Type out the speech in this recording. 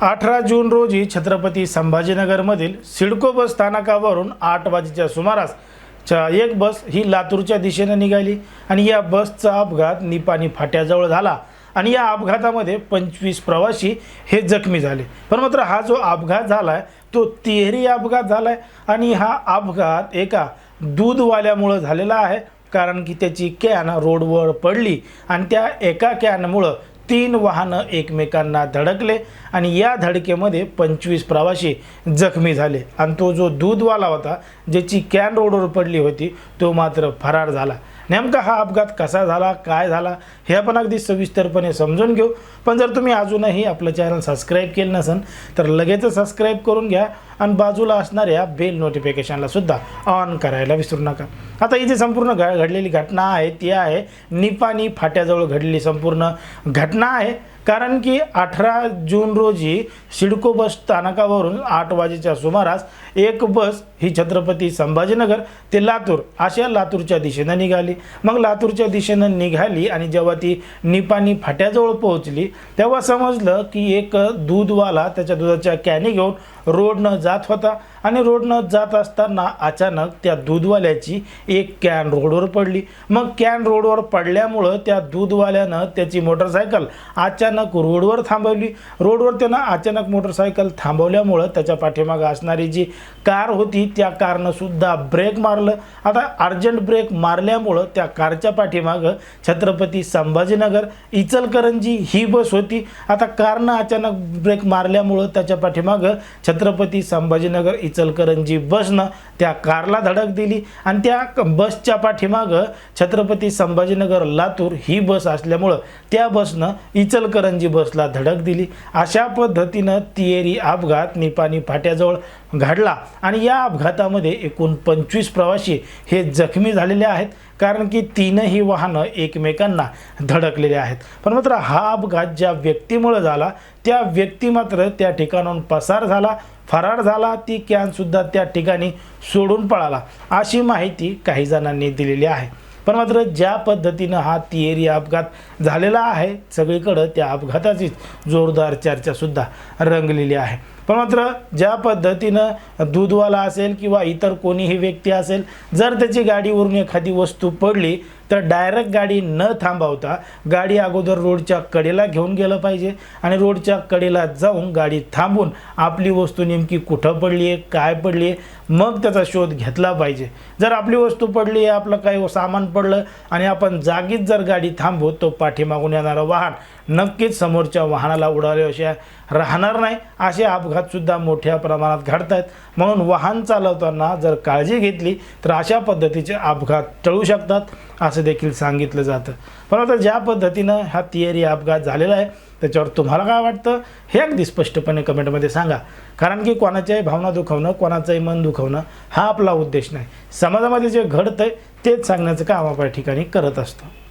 अठरा जून रोजी छत्रपती संभाजीनगरमधील सिडको बस स्थानकावरून आठ वाजेच्या सुमारास च्या एक बस ही लातूरच्या दिशेने निघाली आणि या बसचा अपघात निपाणी फाट्याजवळ झाला आणि या अपघातामध्ये पंचवीस प्रवासी हे जखमी झाले. पण मात्र हा जो अपघात झाला आहे तो तिहेरी अपघात झाला आहे आणि हा अपघात एका दूधवाल्यामुळं झालेला आहे कारण की त्याची कॅन रोडवर पडली आणि त्या एका कॅनमुळं तीन वाहनं एकमेकांना धडकले आणि या धडकेमध्ये पंचवीस प्रवासी जखमी झाले. आणि तो जो दूधवाला होता ज्याची कॅन रोडवर पडली होती तो मात्र फरार झाला. नेमका हा अपघात कसा झाला काय झाला हे आपण अगदी सविस्तरपणे समजून घेऊ. पण जर तुम्ही अजूनही आपलं चॅनल सबस्क्राईब केलं नसेल तर लगेचच सबस्क्राईब करून घ्या. आणि बाजूला असणाऱ्या बेल नोटिफिकेशनला सुद्धा ऑन करायला विसरू नका. आता इथे संपूर्ण घ घडलेली घटना आहे ती आहे निपाणी फाट्याजवळ घडलेली संपूर्ण घटना आहे. कारण की अठरा जून रोजी सिडको बस स्थानकावरून आठ वाजेच्या सुमारास एक बस ही छत्रपती संभाजीनगर ते लातूर अशा लातूरच्या दिशेनं निघाली. मग लातूरच्या दिशेनं निघाली आणि जेव्हा ती निपाणी फाट्याजवळ पोहोचली तेव्हा समजलं की एक दूधवाला त्याच्या दुधाच्या कॅनी घेऊन रोडनं जात होता आणि रोडनं जात असताना अचानक त्या दूधवाल्याची एक कॅन रोडवर पडली. मग कॅन रोडवर पडल्यामुळं त्या दूधवाल्यानं त्याची मोटरसायकल अचानक रोडवर थांबवली. रोडवर त्यानं अचानक मोटरसायकल थांबवल्यामुळं त्याच्या पाठीमागं असणारी जी कार होती त्या कारनं सुद्धा ब्रेक मारलं. आता अर्जंट ब्रेक मारल्यामुळं त्या कारच्या पाठीमागं छत्रपती संभाजीनगर इचलकरंजी ही बस होती. आता कारनं अचानक ब्रेक मारल्यामुळं त्याच्या पाठीमागं छत्रपती संभाजीनगर इचलकरंजी बसनं त्या कारला धडक दिली आणि त्या बसच्या पाठीमागं छत्रपती संभाजीनगर लातूर ही बस असल्यामुळं त्या बसनं इचलकरंजी बसला धडक दिली. अशा पद्धतीनं तिहेरी अपघात निपाणी फाट्याजवळ घडला आणि या अपघातामध्ये एकूण पंचवीस प्रवासी हे जखमी झालेले आहेत कारण की तीनही वाहनं एकमेकांना धडकलेले आहेत. पण मात्र हा अपघात ज्या व्यक्तीमुळं झाला त्या व्यक्ती मात्र त्या ठिकाणाहून पसार झाला. फरार झाला ती कॅनसुद्धा त्या ठिकाणी सोडून पळाला. अशी माहिती काही जणांनी दिलेली आहे. पण मात्र ज्या पद्धतीनं हा तिहेरी अपघात झालेला आहे सगळीकडं त्या अपघाताचीच जोरदार चर्चासुद्धा रंगलेली आहे. पण मात्र ज्या पद्धतीनं दूधवाला असेल किंवा इतर कोणीही व्यक्ती असेल जर त्याची गाडीवरून एखादी वस्तू पडली तर डायरेक्ट गाडी न थांबवता गाडी अगोदर रोडच्या कडेला घेऊन गेलं पाहिजे आणि रोडच्या कडेला जाऊन गाडी थांबून आपली वस्तू नेमकी कुठं पडली आहे काय पडली आहे मग त्याचा शोध घेतला पाहिजे. जर आपली वस्तू पडली आहे आपलं काही सामान पडलं आणि आपण जागीच जर गाडी थांबवू तो पाठीमागून येणारं वाहन नक्कीच समोरच्या वाहनाला उडाल्याशिवाय राहणार नाही. असे अपघातसुद्धा मोठ्या प्रमाणात घडत आहेत म्हणून वाहन चालवताना जर काळजी घेतली तर अशा पद्धतीचे अपघात टळू शकतात. असं देखील सांगितलं जातं. पण आता ज्या पद्धतीनं हा तिहेरी अपघात झालेला आहे त्याच्यावर तुम्हाला काय वाटतं? हे अगदी स्पष्टपणे कमेंटमध्ये सांगा. कारण की कोणाच्याही भावना दुखवणं कोणाचंही मन दुखवणं हा आपला उद्देश नाही. समाजामध्ये जे घडतं तेच सांगण्याचं काम आपण या ठिकाणी करत असतो.